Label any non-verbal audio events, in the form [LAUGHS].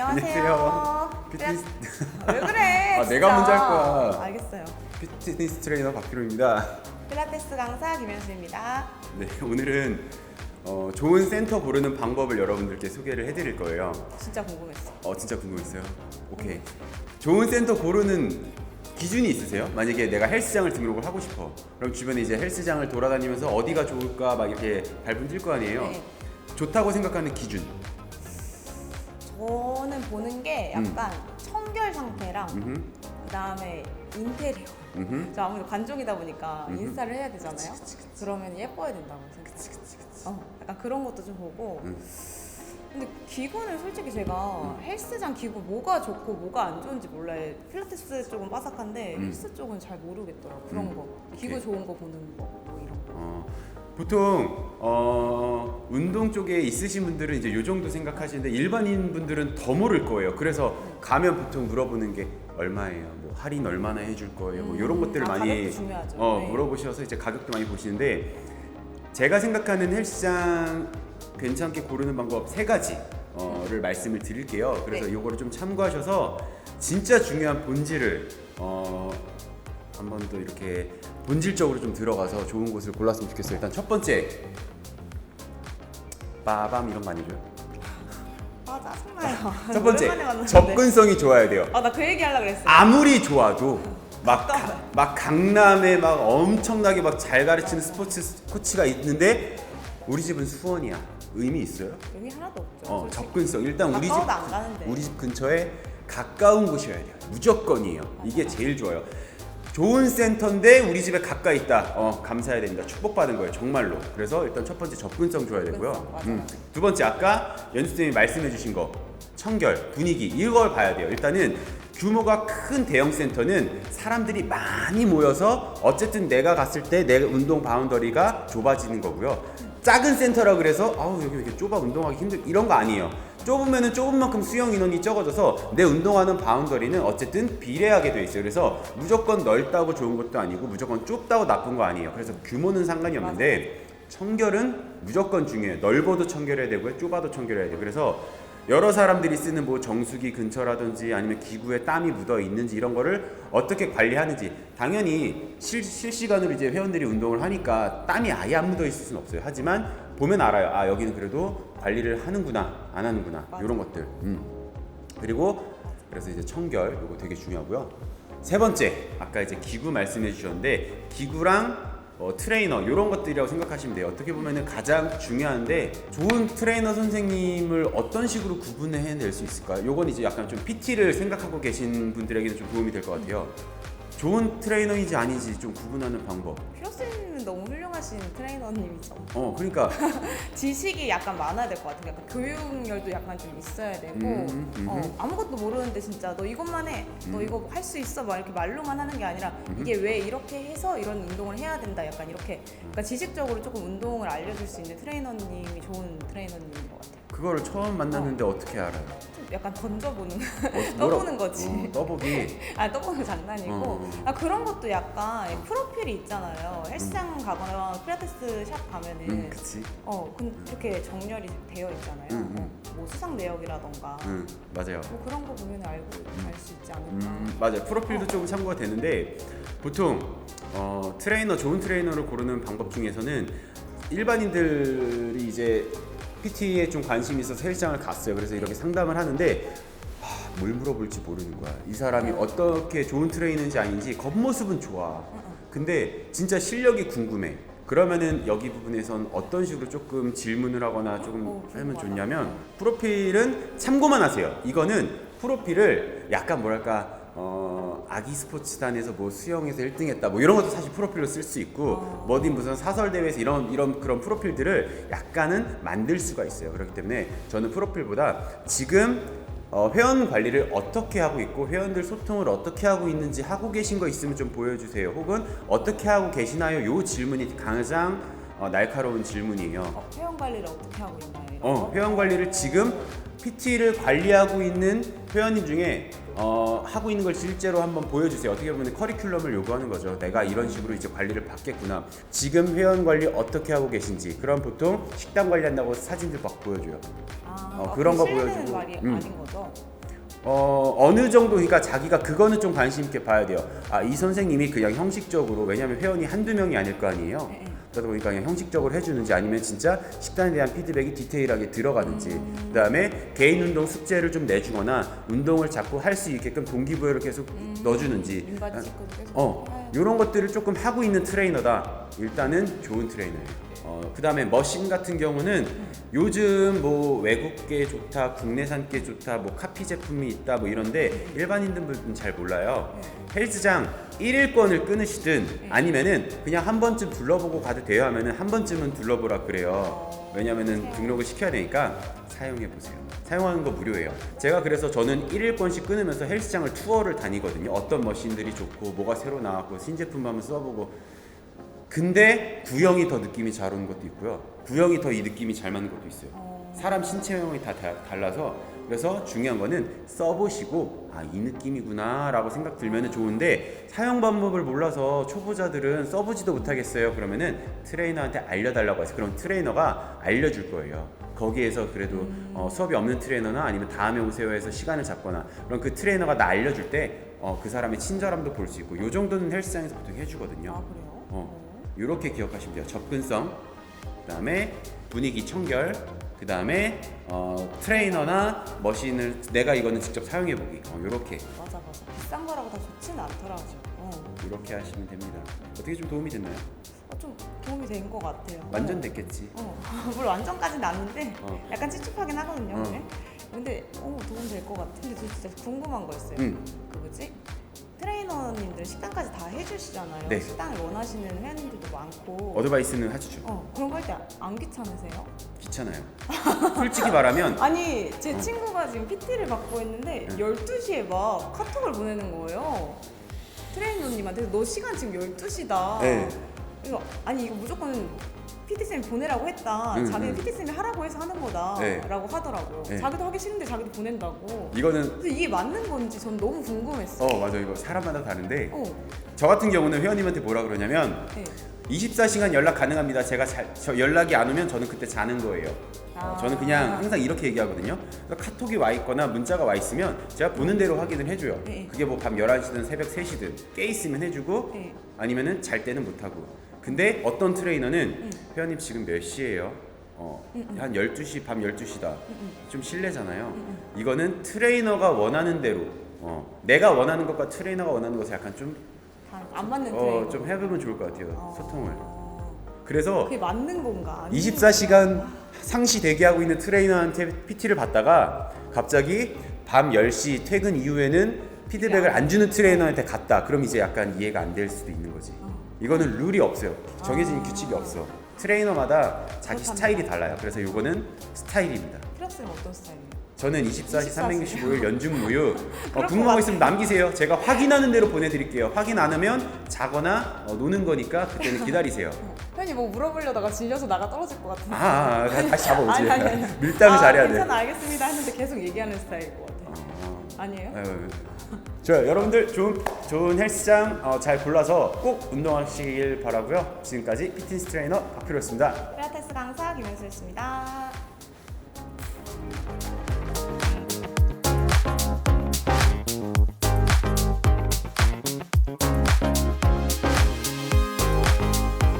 안녕하세요. [LAUGHS] 피트니스, 왜 그래? 아, 진짜. 내가 먼저 할 거야. 알겠어요. 피트니스 트레이너 박희로입니다. 필라테스 강사 김현수입니다. 네, 오늘은 어, 좋은 센터 고르는 방법을 여러분들께 소개를 해드릴 거예요. 진짜 궁금했어. 어, 진짜 궁금했어요. 오케이. 좋은 센터 고르는 기준이 있으세요? 만약에 내가 헬스장을 등록을 하고 싶어. 그럼 주변에 이제 헬스장을 돌아다니면서 어디가 좋을까 막 이렇게 발분 뛸거 아니에요. 네. 좋다고 생각하는 기준. 저는 보는 게 약간 청결 상태랑 음흠, 그다음에 인테리어. 음흠. 저 아무래도 관종이다 보니까 음흠. 인스타를 해야 되잖아요. 그러면 예뻐야 된다고 생각해요. 어, 약간 그런 것도 좀 보고. 음. 근데 기구는 솔직히 제가 헬스장 기구 뭐가 좋고 뭐가 안 좋은지 몰라요. 필라테스 쪽은 빠삭한데 음. 헬스 쪽은 잘 모르겠더라고. 그런 음, 거. 오케이. 기구 좋은 거 보는 거, 뭐 이런 거. 어, 보통 어, 운동 쪽에 있으신 분들은 이제 요 정도 생각하시는데 일반인 분들은 더 모를 거예요. 그래서 가면 보통 물어보는 게 얼마예요? 뭐 할인 얼마나 해줄 거예요? 뭐 이런 음, 것들을 아, 많이 가격도 중요하죠. 어, 네. 물어보셔서 이제 가격도 많이 보시는데 제가 생각하는 헬스장 괜찮게 고르는 방법 세 가지를 말씀을 드릴게요. 그래서 네. 요거를 좀 참고하셔서 진짜 중요한 본질을 어, 한번 또 이렇게 본질적으로 좀 들어가서 좋은 곳을 골랐으면 좋겠어요. 일단 첫 번째 빠밤 이런 거 아니죠? 아 짜증나요. 첫 [LAUGHS] 번째 오랜만에 만났는데. 접근성이 좋아야 돼요. 아 나 그 얘기 하려 그랬어. 아무리 좋아도 막. 가- 막 강남에 막 엄청나게 막 잘 가르치는 스포츠 코치가 있는데 우리 집은 수원이야. 의미 있어요? 여기 하나도 없죠. 어, 솔직히. 접근성 일단 우리 집 가까워도 안 가는데. 우리 집 근처에 가까운 곳이어야 돼요. 무조건이에요. 이게 제일 좋아요. 좋은 센터인데 우리 집에 가까이 있다. 어, 감사해야 됩니다. 축복받은 거예요, 정말로. 그래서 일단 첫 번째 접근성 줘야 되고요. 맞아요. 두 번째 아까 연수님이 말씀해 주신 거 청결, 분위기 이걸 봐야 돼요. 일단은 규모가 큰 대형 센터는 사람들이 많이 모여서 어쨌든 내가 갔을 때 내 운동 바운더리가 좁아지는 거고요. 작은 센터라 그래서 아우 여기 왜 이렇게 좁아 운동하기 힘들 이런 거 아니에요. 좁으면은 좁은 만큼 수용 인원이 적어져서 내 운동하는 바운더리는 어쨌든 비례하게 돼 있어요. 그래서 무조건 넓다고 좋은 것도 아니고 무조건 좁다고 나쁜 거 아니에요. 그래서 규모는 상관이 없는데 청결은 무조건 중요해요. 넓어도 청결해야 되고요. 좁아도 청결해야 돼요. 그래서 여러 사람들이 쓰는 뭐 정수기 근처라든지 아니면 기구에 땀이 묻어 있는지 이런 거를 어떻게 관리하는지 당연히 실, 실시간으로 이제 회원들이 운동을 하니까 땀이 아예 안 묻어 있을 수는 없어요. 하지만 보면 알아요. 아 여기는 그래도 관리를 하는구나 안 하는구나. 이런 것들. 음. 그리고 그래서 이제 청결 이거 되게 중요하고요. 세 번째 아까 이제 기구 말씀해 주셨는데 기구랑 어, 트레이너 이런 것들이라고 생각하시면 돼요. 어떻게 보면은 가장 중요한데 좋은 트레이너 선생님을 어떤 식으로 구분해낼 수 있을까요? 요건 이제 약간 좀 PT를 생각하고 계신 분들에게는 좀 도움이 될 것 같아요. 좋은 트레이너인지 아닌지 좀 구분하는 방법. 피로스님 훌륭하신 트레이너님이죠. 어 그러니까 [LAUGHS] 지식이 약간 많아야 될 것 같아요. 약간 교육열도 약간 좀 있어야 되고 음, 음, 어, 음. 아무것도 모르는데 진짜 너 이것만 해, 너 음. 이거 할 수 있어 막 이렇게 말로만 하는 게 아니라 이게 왜 이렇게 해서 이런 운동을 해야 된다. 약간 이렇게 그러니까 지식적으로 조금 운동을 알려줄 수 있는 트레이너님이 좋은 트레이너님인 것 같아요. 그거를 처음 만났는데 어. 떻게 알아요? 좀 약간 던져보는 어, [LAUGHS] 떠보는 거지. 어, 떠보기. 아 떠보는 거 장난이고 어. 아 그런 것도 약간 프로필이 있잖아요. 헬스장 가거나 필라테스 샵 가면은 음 그치. 어, 근데 이렇게 정렬이 되어 있잖아요. 음, 음. 어, 뭐 수상 내역이라던가 응 맞아요. 뭐 그런 거 보면 알고 알 수 있지 않을까. 음, 맞아요. 프로필도 조금 참고가 되는데 보통 어, 트레이너 좋은 트레이너를 고르는 방법 중에서는 일반인들이 이제 PT에 좀 관심이 있어서 헬스장을 갔어요. 그래서 이렇게 상담을 하는데 하, 뭘 물어볼지 모르는 거야. 이 사람이 음. 어떻게 좋은 트레이너인지 아닌지 겉모습은 좋아. 근데 진짜 실력이 궁금해. 그러면은 여기 부분에선 어떤 식으로 조금 질문을 하거나 조금 어, 하면. 좋냐면 프로필은 참고만 하세요. 이거는 프로필을 약간 뭐랄까 어, 아기 스포츠단에서 뭐 수영에서 1등했다 뭐 이런 것도 사실 프로필로 쓸 수 있고 어. 뭐 어디 무슨 사설 대회에서 이런 이런 그런 프로필들을 약간은 만들 수가 있어요. 그렇기 때문에 저는 프로필보다 지금 어, 회원 관리를 어떻게 하고 있고 회원들 소통을 어떻게 하고 있는지 하고 계신 거 있으면 좀 보여주세요. 혹은 어떻게 하고 계시나요? 요 질문이 가장 어, 날카로운 질문이에요. 어, 회원 관리를 어떻게 하고 있나요? 어, 거? 회원 관리를 지금 PT를 관리하고 있는 회원님 중에 어, 하고 있는 걸 실제로 한번 보여주세요. 어떻게 보면 커리큘럼을 요구하는 거죠. 내가 이런 식으로 이제 관리를 받겠구나. 지금 회원 관리 어떻게 하고 계신지. 그럼 보통 식단 관리한다고 사진들 막 보여줘요. 아, 어, 아, 그런 거 보여주고. 말이 음. 아닌 거죠. 어, 어느 정도 그러니까 자기가 그거는 좀 관심 있게 봐야 돼요. 아, 이 선생님이 그냥 형식적으로 왜냐면 회원이 한두 명이 아닐 거 아니에요. 네, 네. 그러다 보니까 그냥 형식적으로 해주는지 아니면 진짜 식단에 대한 피드백이 디테일하게 들어가는지 음. 그다음에 개인 운동 숙제를 좀 내주거나 운동을 자꾸 할 수 있게끔 동기부여를 계속 넣어주는지. 인바디 체크도 계속 어 해야 이런 것들을 조금 하고 있는 트레이너다. 일단은 좋은 트레이너예요 어, 그 다음에 머신 같은 경우는 요즘 뭐 외국계 좋다 국내산계 좋다 뭐 카피 제품이 있다 뭐 이런데 일반인들은 잘 몰라요 헬스장 1일권을 끊으시든 아니면은 그냥 한 번쯤 둘러보고 가도 돼요 하면은 한 번쯤은 둘러보라 그래요 왜냐면은 등록을 시켜야 되니까 사용해 보세요. 사용하는 거 무료예요. 제가 그래서 저는 1일권씩 끊으면서 헬스장을 투어를 다니거든요. 어떤 머신들이 좋고 뭐가 새로 나왔고 신제품 한번 써보고. 근데 구형이 더 느낌이 잘 오는 것도 있고요. 구형이 더 이 느낌이 잘 맞는 것도 있어요. 어. 사람 신체형이 다 다- 달라서 그래서 중요한 거는 써보시고 아 이 느낌이구나라고 생각 들면은 좋은데 사용 방법을 몰라서 초보자들은 써보지도 못하겠어요 그러면은 트레이너한테 알려달라고 해서 그럼 트레이너가 알려줄 거예요 거기에서 그래도 어, 수업이 없는 트레이너나 아니면 다음에 오세요 해서 시간을 잡거나 그럼 그 트레이너가 나 알려줄 때 어, 그 사람의 친절함도 볼 수 있고 요 정도는 헬스장에서 보통 해주거든요 아 그래요? 어. 이렇게 기억하시면 돼요. 접근성, 그 다음에 분위기 청결, 그 다음에 어, 트레이너나 머신을 내가 이거는 직접 사용해 보기. 어, 이렇게 맞아 맞아 비싼 거라고 다 좋지는 않더라고요. 어. 이렇게 하시면 됩니다. 어떻게 좀 도움이 됐나요? 어, 좀 도움이 된 것 같아요. 완전 됐겠지. 어, [LAUGHS] 물론 완전까지는 아닌데 어. 약간 찝찝하긴 하거든요. 어. 네? 근데 어, 도움 될 것 같아. 근데 저 진짜 궁금한 거 있어요. 응. 그 뭐지? 트레이너님들 식단까지 다 해주시잖아요. 네. 식단을 원하시는 회원님들도 많고. 어드바이스는 하시죠. 어, 그런 거 할 때 안 귀찮으세요? 귀찮아요. 솔직히 말하면 [LAUGHS] 아니 제 친구가 지금 PT를 받고 있는데 네. 12시에 막 카톡을 보내는 거예요 트레이너님한테 너 시간 지금 12시다 네. 이거 아니 이거 무조건 PT쌤이 보내라고 했다 응, 자기는 응. PT쌤이 하라고 해서 하는 거다 네. 라고 하더라고요 네. 자기도 하기 싫은데 자기도 보낸다고 이거는 근데 이게 맞는 건지 전 너무 궁금했어요 어 맞아 이거 사람마다 다른데 어, 저 같은 경우는 회원님한테 뭐라 그러냐면 네. 24시간 연락 가능합니다. 제가 잘, 저 연락이 안 오면 저는 그때 자는 거예요. 어, 아. 저는 그냥 항상 이렇게 얘기하거든요. 그러니까 카톡이 와 있거나 문자가 와 있으면 제가 보는 대로 확인을 해줘요. 네. 그게 뭐 밤 11시든 새벽 3시든 깨 있으면 해주고 네. 아니면은 잘 때는 못하고. 근데 어떤 트레이너는 음. 회원님 지금 몇 시예요? 어, 한 12시, 밤 12시다. 좀 실례잖아요. 이거는 트레이너가 원하는 대로 어, 내가 원하는 것과 트레이너가 원하는 것을 약간 좀, 다안 맞는 트레이너 어, 좀 해보면 좋을 것 같아요. 어. 소통을. 그래서 그게 맞는 건가 아니면 24시간 상시 대기하고 있는 트레이너한테 PT를 받다가 갑자기 밤 10시 퇴근 이후에는 피드백을 안 주는 트레이너한테 갔다. 그럼 이제 약간 이해가 안 될 수도 있는 거지. 이거는 룰이 없어요. 정해진 아. 규칙이 없어. 트레이너마다 자기 그렇답니다. 스타일이 달라요. 그래서 이거는 스타일입니다. 피러스는 어떤 스타일이에요? 저는 24시 24시. 365일 연중 무휴. [LAUGHS] 어, 궁금한 것거 있으면 남기세요. 제가 확인하는 대로 보내드릴게요. 확인 안 하면 자거나 어, 노는 거니까 그때는 기다리세요. [LAUGHS] 편히 뭐 물어보려다가 질려서 나가 떨어질 것 같은데 아, 아, 아, 다시 잡아오지. 아니, 아니, 아니. [LAUGHS] 밀당을 아, 잘해야 돼. 괜찮아 알겠습니다 했는데 계속 얘기하는 스타일인 것 같아 어. 아니에요? 아유, 좋아요. 여러분들 좋은 좋은 헬스장 어, 잘 골라서 꼭 운동하시길 바라고요. 지금까지 피트니스 트레이너 박필호였습니다. 필라테스 강사 김현수였습니다